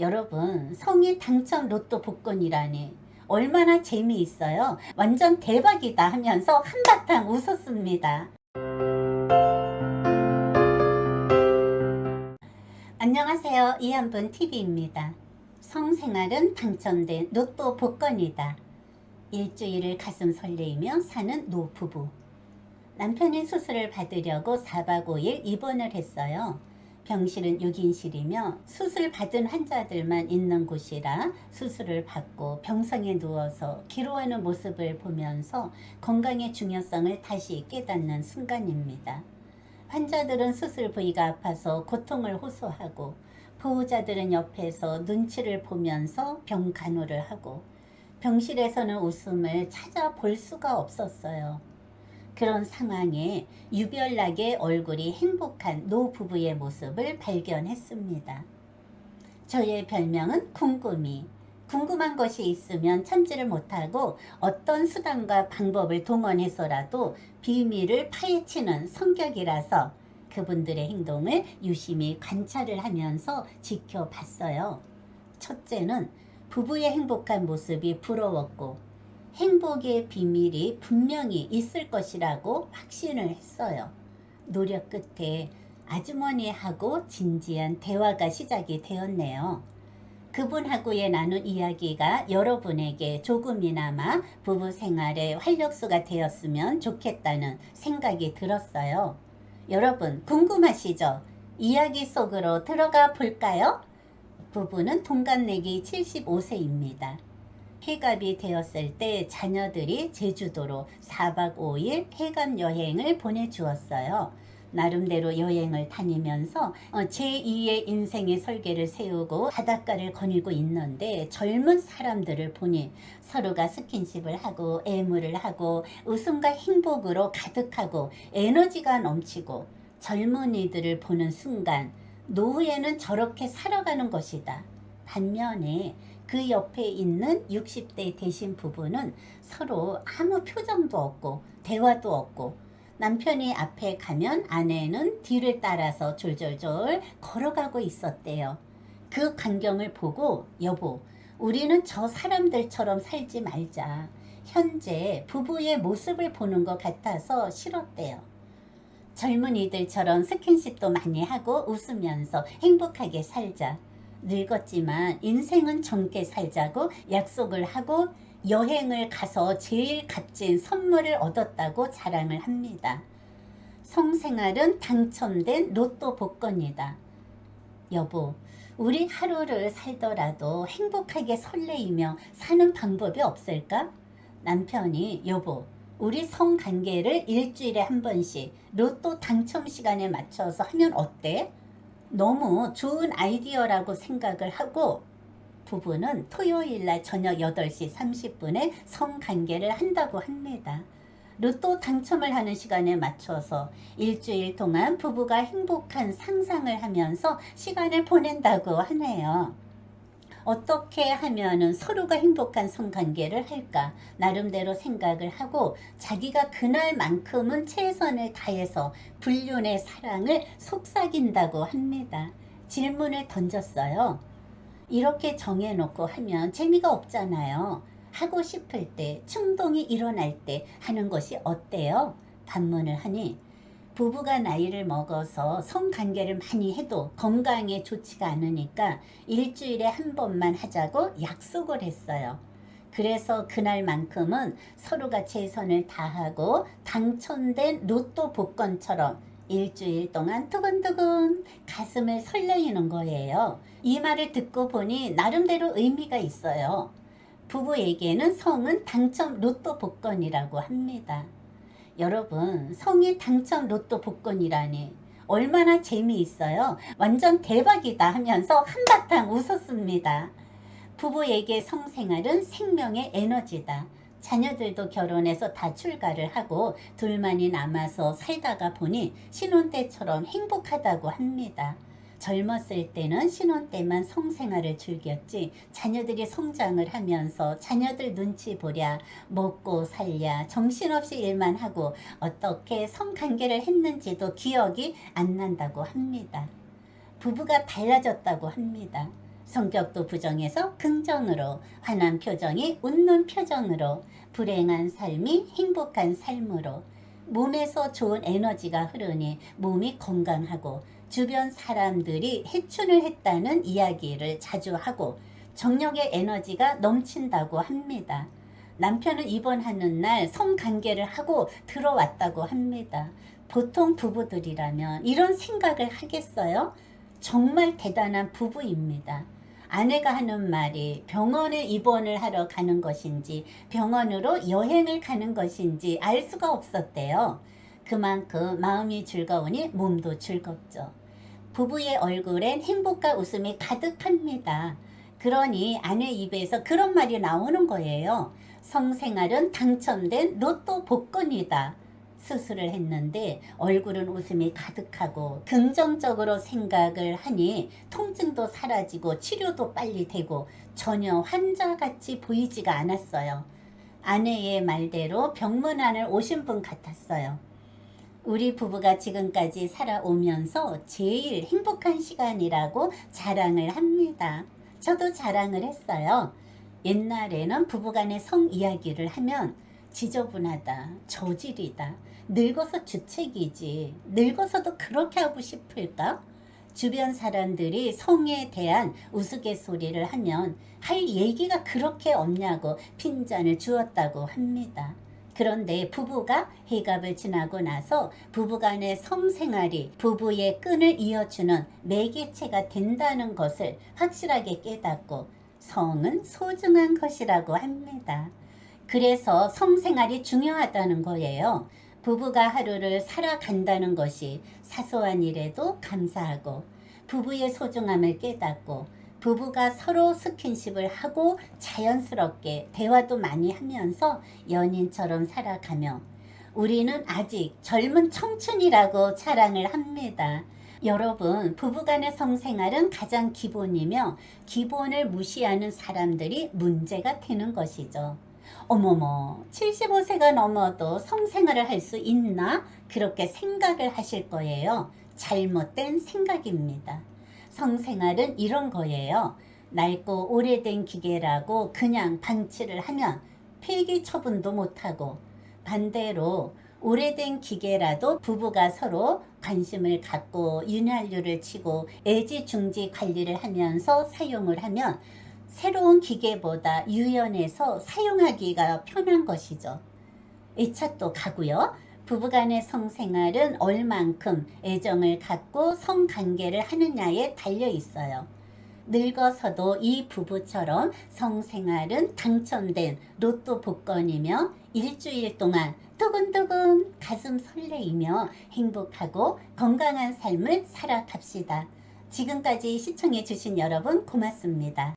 여러분, 성일 당첨 로또 복권이라니 얼마나 재미있어요. 완전 대박이다 하면서 한바탕 웃었습니다. 안녕하세요. 이한분 TV입니다. 성생활은 당첨된 로또 복권이다. 일주일을 가슴 설레이며 사는 노부부. 남편이 수술을 받으려고 4박 5일 입원을 했어요. 병실은 6인실이며 수술 받은 환자들만 있는 곳이라 수술을 받고 병상에 누워서 기로하는 모습을 보면서 건강의 중요성을 다시 깨닫는 순간입니다. 환자들은 수술 부위가 아파서 고통을 호소하고 보호자들은 옆에서 눈치를 보면서 병 간호를 하고 병실에서는 웃음을 찾아볼 수가 없었어요. 그런 상황에 유별나게 얼굴이 행복한 노 부부의 모습을 발견했습니다. 저의 별명은 궁금이. 궁금한 것이 있으면 참지를 못하고 어떤 수단과 방법을 동원해서라도 비밀을 파헤치는 성격이라서 그분들의 행동을 유심히 관찰을 하면서 지켜봤어요. 첫째는 부부의 행복한 모습이 부러웠고 행복의 비밀이 분명히 있을 것이라고 확신을 했어요. 노력 끝에 아주머니하고 진지한 대화가 시작이 되었네요. 그분하고의 나눈 이야기가 여러분에게 조금이나마 부부 생활의 활력소가 되었으면 좋겠다는 생각이 들었어요. 여러분, 궁금하시죠? 이야기 속으로 들어가 볼까요? 부부는 동갑내기 75세입니다. 해갑이 되었을 때 자녀들이 제주도로 4박 5일 해갑 여행을 보내주었어요. 나름대로 여행을 다니면서 어, 제2의 인생의 설계를 세우고 바닷가를 거닐고 있는데 젊은 사람들을 보니 서로가 스킨십을 하고 애무를 하고 웃음과 행복으로 가득하고 에너지가 넘치고 젊은이들을 보는 순간 노후에는 저렇게 살아가는 것이다. 반면에 그 옆에 있는 60대 대신 부부는 서로 아무 표정도 없고 대화도 없고 남편이 앞에 가면 아내는 뒤를 따라서 졸졸졸 걸어가고 있었대요. 그 광경을 보고 여보, 우리는 저 사람들처럼 살지 말자. 현재 부부의 모습을 보는 것 같아서 싫었대요. 젊은이들처럼 스킨십도 많이 하고 웃으면서 행복하게 살자. 늙었지만 인생은 젊게 살자고 약속을 하고 여행을 가서 제일 값진 선물을 얻었다고 자랑을 합니다. 성생활은 당첨된 로또 복권이다. 여보, 우리 하루를 살더라도 행복하게 설레이며 사는 방법이 없을까? 남편이 여보, 우리 성관계를 일주일에 한 번씩 로또 당첨 시간에 맞춰서 하면 어때? 너무 좋은 아이디어라고 생각을 하고 부부는 토요일 날 저녁 8시 30분에 성관계를 한다고 합니다. 로또 당첨을 하는 시간에 맞춰서 일주일 동안 부부가 행복한 상상을 하면서 시간을 보낸다고 하네요. 어떻게 하면은 서로가 행복한 성관계를 할까 나름대로 생각을 하고 자기가 그날만큼은 최선을 다해서 불륜의 사랑을 속삭인다고 합니다. 질문을 던졌어요. 이렇게 정해놓고 하면 재미가 없잖아요. 하고 싶을 때, 충동이 일어날 때 하는 것이 어때요? 반문을 하니 부부가 나이를 먹어서 성관계를 많이 해도 건강에 좋지가 않으니까 일주일에 한 번만 하자고 약속을 했어요. 그래서 그날만큼은 서로가 최선을 다하고 당첨된 로또 복권처럼 일주일 동안 두근두근 가슴을 설레이는 거예요. 이 말을 듣고 보니 나름대로 의미가 있어요. 부부에게는 성은 당첨 로또 복권이라고 합니다. 여러분, 성일 당첨 로또 복권이라니 얼마나 재미있어요. 완전 대박이다 하면서 한바탕 웃었습니다. 부부에게 성생활은 생명의 에너지다. 자녀들도 결혼해서 다 출가를 하고 둘만이 남아서 살다가 보니 신혼 때처럼 행복하다고 합니다. 젊었을 때는 신혼 때만 성생활을 즐겼지 자녀들이 성장을 하면서 자녀들 눈치 보랴 먹고 살랴 정신없이 일만 하고 어떻게 성관계를 했는지도 기억이 안 난다고 합니다. 부부가 달라졌다고 합니다. 성격도 부정해서 긍정으로, 환한 표정이 웃는 표정으로, 불행한 삶이 행복한 삶으로, 몸에서 좋은 에너지가 흐르니 몸이 건강하고, 주변 사람들이 해춘을 했다는 이야기를 자주 하고, 정력의 에너지가 넘친다고 합니다. 남편은 입원하는 날 성관계를 하고 들어왔다고 합니다. 보통 부부들이라면 이런 생각을 하겠어요? 정말 대단한 부부입니다. 아내가 하는 말이 병원에 입원을 하러 가는 것인지 병원으로 여행을 가는 것인지 알 수가 없었대요. 그만큼 마음이 즐거우니 몸도 즐겁죠. 부부의 얼굴엔 행복과 웃음이 가득합니다. 그러니 아내 입에서 그런 말이 나오는 거예요. 성생활은 당첨된 로또 복권이다. 수술을 했는데 얼굴은 웃음이 가득하고 긍정적으로 생각을 하니 통증도 사라지고 치료도 빨리 되고 전혀 환자같이 보이지가 않았어요. 아내의 말대로 병문안을 오신 분 같았어요. 우리 부부가 지금까지 살아오면서 제일 행복한 시간이라고 자랑을 합니다. 저도 자랑을 했어요. 옛날에는 부부간의 성 이야기를 하면 지저분하다, 저질이다, 늙어서 주책이지, 늙어서도 그렇게 하고 싶을까? 주변 사람들이 성에 대한 우스갯소리를 하면 할 얘기가 그렇게 없냐고 핀잔을 주었다고 합니다. 그런데 부부가 해갑을 지나고 나서 부부간의 성생활이 부부의 끈을 이어주는 매개체가 된다는 것을 확실하게 깨닫고 성은 소중한 것이라고 합니다. 그래서 성생활이 중요하다는 거예요. 부부가 하루를 살아간다는 것이 사소한 일에도 감사하고 부부의 소중함을 깨닫고 부부가 서로 스킨십을 하고 자연스럽게 대화도 많이 하면서 연인처럼 살아가며 우리는 아직 젊은 청춘이라고 자랑을 합니다. 여러분, 부부간의 성생활은 가장 기본이며 기본을 무시하는 사람들이 문제가 되는 것이죠. 어머머, 75세가 넘어도 성생활을 할 수 있나? 그렇게 생각을 하실 거예요. 잘못된 생각입니다. 성생활은 이런 거예요. 낡고 오래된 기계라고 그냥 방치를 하면 폐기 처분도 못하고 반대로 오래된 기계라도 부부가 서로 관심을 갖고 윤활유를 치고 애지중지 관리를 하면서 사용을 하면 새로운 기계보다 유연해서 사용하기가 편한 것이죠. 2차 또 가고요. 부부간의 성생활은 얼만큼 애정을 갖고 성관계를 하느냐에 달려 있어요. 늙어서도 이 부부처럼 성생활은 당첨된 로또 복권이며 일주일 동안 두근두근 가슴 설레이며 행복하고 건강한 삶을 살아갑시다. 지금까지 시청해주신 여러분 고맙습니다.